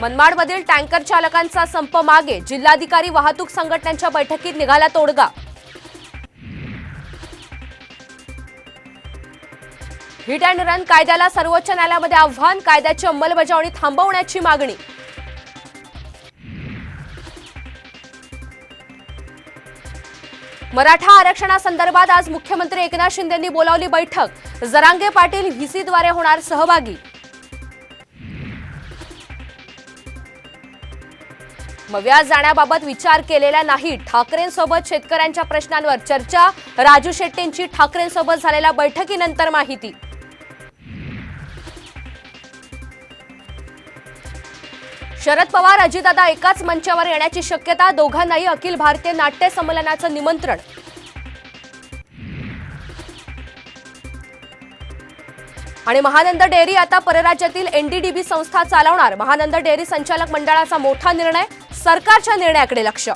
मनमाडमधील tanker चालकांचा संप मागे जिल्हाधिकारी वाहतूक संघटनांच्या बैठकीत निघाला तोडगा. हिट अँड रन कायद्याला सर्वोच्च न्यायालयामध्ये आव्हान कायद्याची अंमलबजावणी थांबवण्याची मागणी. मराठा आरक्षणासंदर्भात आज मुख्यमंत्री एकनाथ शिंदेंनी बोलावली बैठक. जरांगे पाटील व्हीसीद्वारे होणार सहभागी. व्याज जाण्याबाबत विचार केलेला नाही. ठाकरेंसोबत शेतकऱ्यांच्या प्रश्नांवर चर्चा. राजू शेट्टींची ठाकरेंसोबत झालेल्या बैठकीनंतर माहिती. शरद पवार अजितदादा एकाच मंचावर येण्याची शक्यता. दोघांनाही अखिल भारतीय नाट्य संमेलनाचं निमंत्रण. आणि महानंद डेअरी आता परराज्यातील एनडीडीबी संस्था चालवणार. महानंद डेअरी संचालक मंडळाचा मोठा निर्णय. सरकारच्या निर्णयाकडे लक्ष.